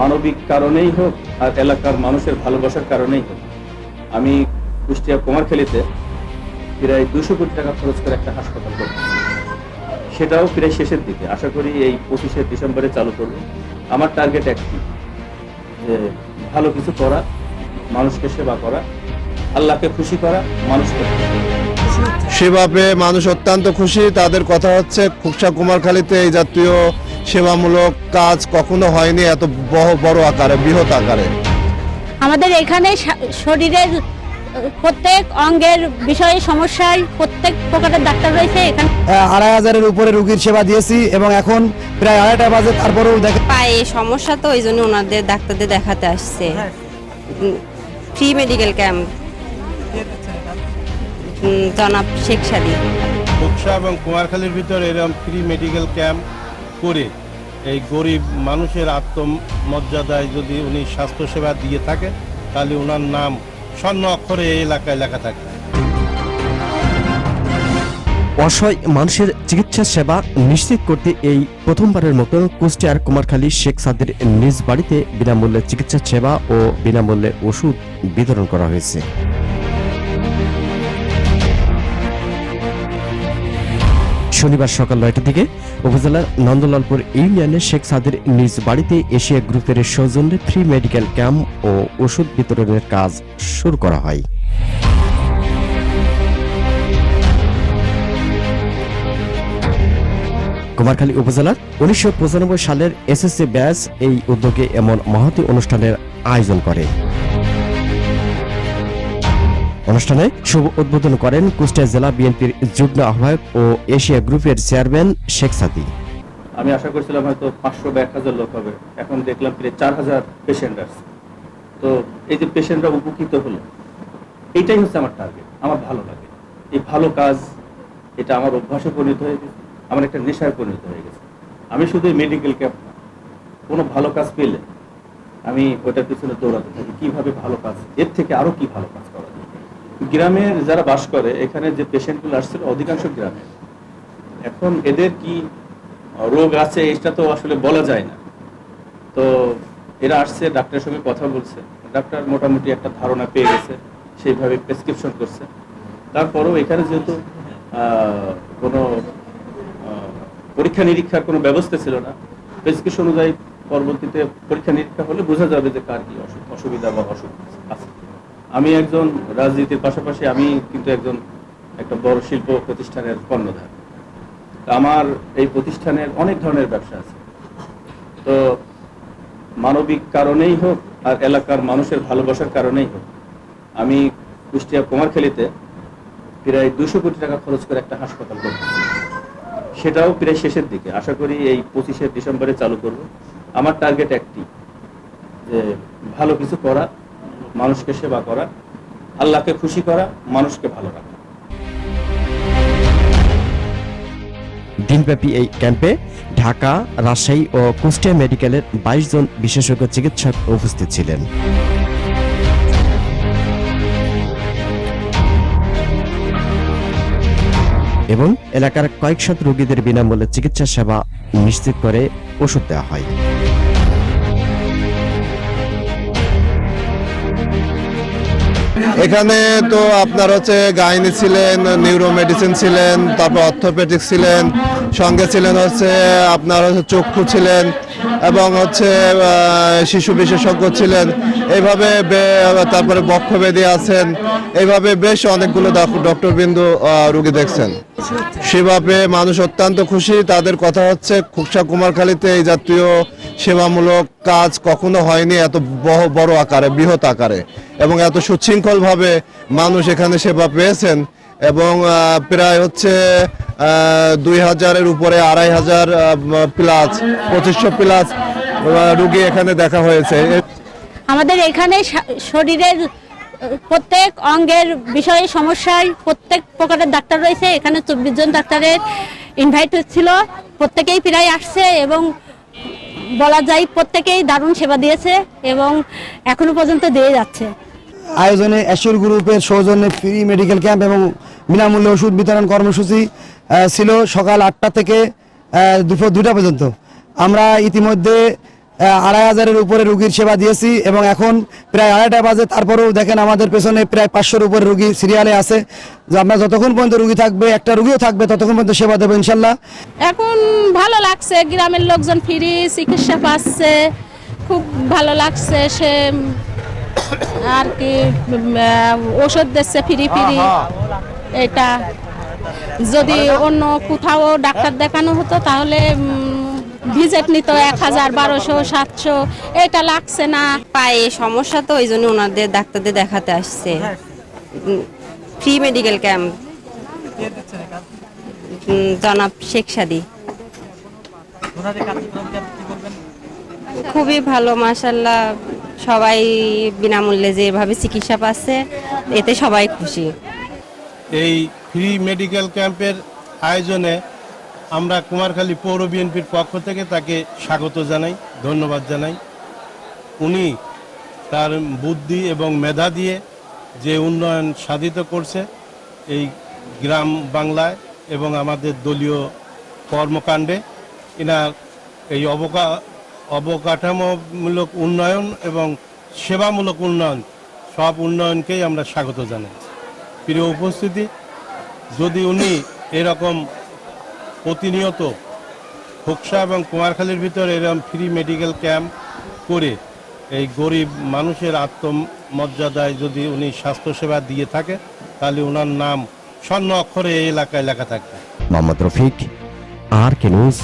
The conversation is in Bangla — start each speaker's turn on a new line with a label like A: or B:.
A: মানবিক কারণেই হোক আর এলাকার মানুষের ভালোবাসার কারণেই হোক। আমি কুষ্টিয়া কুমারখালীতে প্রায় দুশো কোটি টাকা খরচ করে একটা হাসপাতাল করব। সেটাও প্রায় শেষের দিকে। আশা করি এই পঁচিশে ডিসেম্বরে চালু করব। আমার টার্গেট একটি, যে ভালো কিছু করা, মানুষকে সেবা করা, আল্লাহকে খুশি করা, মানুষকে
B: পেয়ে মানুষ অত্যন্ত খুশি। তাদের কথা হচ্ছে, খুকসা কুমারখালীতে এই জাতীয় সেবামূলক কাজ কখনো হয়নি এত বহ- বড় আকারে বৃহৎ আকারে।
C: আমাদের এখানে শরীরের প্রত্যেক অঙ্গের বিষয়ে সমস্যায় প্রত্যেক প্রকারের ডাক্তার রয়েছে এখানে।
D: আড়াই হাজারের উপরে রুগীর সেবা দিয়েছি এবং এখন প্রায় আড়াইটা বাজে তারপরেও দেখে
E: পায়ে সমস্যা তো ওই জন্য ওনাদের ডাক্তারদের দেখাতে আসছে। ফ্রি মেডিকেল ক্যাম্প জনাব শেখ সাদি
F: বক্সা এবং কুমারখালীর ভিতরে এরকম ফ্রি মেডিকেল ক্যাম্প করে এই গরিব মানুষের আত্মমর্যাদায় যদি উনি স্বাস্থ্যসেবা দিয়ে থাকে, তাহলে ওনার নাম স্বর্ণ অক্ষরে এই এলাকায় লেখা থাকে।
G: অসহায় মানুষের চিকিৎসা সেবা নিশ্চিত করতে এই প্রথমবারের মতো কুষ্টিয়ার কুমারখালী শেখ সাদের নিজ বাড়িতে বিনামূল্যে চিকিৎসা সেবা ও বিনামূল্যে ওষুধ বিতরণ করা হয়েছে। শনিবার সকাল নয়টার দিকে উপজেলার নন্দলালপুর ইউনিয়নের শেখ সাদের নিজ বাড়িতে এশিয়া গ্রুপের সৌজন্যে ফ্রি মেডিকেল ক্যাম্প ও ওষুধ বিতরণের কাজ শুরু করা হয়। কুমারখালী উপজেলার উনিশশো পঁচানব্বই সালের এসএসসি ব্যাচ এই উদ্যোগে এমন মহতি অনুষ্ঠানের আয়োজন করে। অনুষ্ঠানে শুভ উদ্বোধন করেন কুষ্টিয়া জেলা বিএনপির যুগ্ম আহ্বায়ক ও এশিয়া গ্রুপের চেয়ারম্যান শেখ সাদি।
A: আমি আশা করছিলাম হয়তো পাঁচশো বা এক হাজার লোক হবে। এখন দেখলাম প্রায় চার হাজার পেশেন্ট আসছে তো এই যে পেশেন্টরা উপকৃত হলো, এইটাই হচ্ছে আমার টার্গেট আমার ভালো লাগে। এই ভালো কাজ, এটা আমার অভ্যাসে পরিণত হয়ে গেছে, আমার একটা নেশায় পরিণত হয়ে গেছে। আমি শুধু মেডিকেল ক্যাম্প না, কোনো ভালো কাজ পেলে আমি ওটার পিছনে দৌড়াতে থাকি। কীভাবে ভালো কাজ, এর থেকে আরও কি ভালো কাজ করা গ্রামের যারা বাস করে, এখানে যে পেশেন্টগুলো আসছিল অধিকাংশ গ্রামে। এখন এদের কি রোগ আছে, এটা তো আসলে বলা যায় না। তো এরা আসছে, ডাক্তারের সঙ্গে কথা বলছে। ডাক্তার মোটামুটি একটা ধারণা পেয়ে গেছে, সেইভাবে প্রেসক্রিপশন করছে। তারপরেও এখানে যেহেতু কোনো পরীক্ষা নিরীক্ষার কোনো ব্যবস্থা ছিল না প্রেসক্রিপশন অনুযায়ী পরবর্তীতে পরীক্ষা নিরীক্ষা হলে বোঝা যাবে যে কার কি অসু- অসুবিধা বা অসুখ আছে। আমি একজন রাজনীতির পাশাপাশি আমি কিন্তু একজন একটা বড় শিল্প প্রতিষ্ঠানের কর্ণধার। আমার এই প্রতিষ্ঠানের অনেক ধরনের ব্যবসা আছে। তো মানবিক কারণেই হোক আর এলাকার মানুষের ভালোবাসার কারণেই হোক, আমি কুষ্টিয়া কুমারখালীতে প্রায় দুশো কোটি টাকা খরচ করে একটা হাসপাতাল করব সেটাও প্রায় শেষের দিকে। আশা করি এই পঁচিশে ডিসেম্বরে চালু করব। আমার টার্গেট একটি, যে ভালো কিছু করা মানুষকে সেবা করা, আল্লাহকে খুশি করা, মানুষকে ভালো রাখা।
G: দিনব্যাপী এই ক্যাম্পে ঢাকা, রাজশাহী ও কুষ্টিয়া মেডিকেলের বাইশ জন বিশেষজ্ঞ চিকিৎসক উপস্থিত ছিলেন। এবং এলাকার কয়েকশত রোগীদের বিনামূল্যে চিকিৎসা সেবা নিশ্চিত করে ওষুধ দেওয়া হয়।
B: এখানে তো আপনার হচ্ছে গাইনি ছিলেন নিউরো মেডিসিন ছিলেন তারপর অর্থোপেডিক ছিলেন সঙ্গে ছিলেন হচ্ছে আপনার হচ্ছে চক্ষু ছিলেন এবং হচ্ছে শিশু বিশেষজ্ঞ ছিলেন। এইভাবে তারপরে বক্ষবেদী আছেন। এইভাবে বেশ অনেকগুলো ডক্টর বিন্দু রুগী দেখছেন। সেভাবে মানুষ অত্যন্ত খুশি। তাদের কথা হচ্ছে, খুকসা কুমারখালীতে এই জাতীয় সেবামূলক কাজ কখনো হয়নি এত বড় আকারে, বৃহৎ আকারে। এবং এত সুশৃঙ্খলভাবে মানুষ এখানে সেবা পেয়েছেন। এবং প্রায় হচ্ছে দুই হাজারের উপরে আড়াই হাজার প্লাস পঁচিশশো প্লাস রুগী এখানে দেখা হয়েছে।
C: আমাদের এখানে শরীরের প্রত্যেক অঙ্গের বিষয়ে সমস্যায় প্রত্যেক প্রকারের ডাক্তার রয়েছে। এখানে চব্বিশ জন ডাক্তারের ইনভাইট ছিল। প্রত্যেকেই প্রায় আসছে এবং বলা যায় প্রত্যেকেই দারুণ সেবা দিয়েছে এবং এখনও পর্যন্ত দিয়ে যাচ্ছে।
D: আয়োজনে অ্যাশিওর গ্রুপের সৌজন্যে ফ্রি মেডিকেল ক্যাম্প এবং বিনামূল্যে ওষুধ বিতরণ কর্মসূচি ছিল সকাল আটটা থেকে দুপুর দুটা পর্যন্ত। আমরা ইতিমধ্যে আড়াই হাজারের উপরে রুগীর সেবা দিয়েছি এবং এখন প্রায় আড়াইটা বাজে। তারপরেও দেখেন আমাদের পেছনে প্রায় পাঁচশোর উপরে রুগী সিরিয়ালে আছে। যে আমরা যতক্ষণ পর্যন্ত রুগী থাকবে একটা রুগীও থাকবে ততক্ষণ পর্যন্ত সেবা দেবো ইনশাল্লাহ।
H: এখন ভালো লাগছে গ্রামের লোকজন ফ্রি চিকিৎসা পাচ্ছে খুব ভালো লাগছে সে আর কি ওষুধ দিচ্ছে ফ্রি ফ্রি। এটা যদি অন্য কোথাও ডাক্তার দেখানো হতো তাহলে ভিজিট নিত এক হাজার বারোশো সাতশো এটা লাগছে না।
E: পায়ে সমস্যা তো ওই জন্য ওনাদের ডাক্তারদের দেখাতে আসছে। ফ্রি মেডিকেল ক্যাম্প জনাব শেখ সাদি। খুবই ভালো মাসাল্লাহ সবাই বিনামূল্যে যেভাবে চিকিৎসা পাচ্ছে এতে সবাই খুশি।
F: এই ফ্রি মেডিকেল ক্যাম্পের আয়োজনে আমরা কুমারখালী পৌর বিএনপির পক্ষ থেকে তাকে স্বাগত জানাই, ধন্যবাদ জানাই। উনি তার বুদ্ধি এবং মেধা দিয়ে যে উন্নয়ন সাধিত করছে এই গ্রাম বাংলায় এবং আমাদের দলীয় কর্মকাণ্ডে, এনার এই অবকা, অবকাঠামোমূলক উন্নয়ন এবং সেবামূলক উন্নয়ন, সব উন্নয়নকেই আমরা স্বাগত জানাই। প্রিয় উপস্থিতি, যদি উনি এরকম প্রতিনিয়ত খোকসা এবং কুমারখালীর ভিতরে এরকম ফ্রি মেডিকেল ক্যাম্প করে এই গরিব মানুষের আত্মমর্যাদায় যদি উনি স্বাস্থ্যসেবা দিয়ে থাকে, তাহলে ওনার নাম স্বর্ণ অক্ষরে এই এলাকায় লেখা থাকবে।
G: Mohammad Rafiq R K news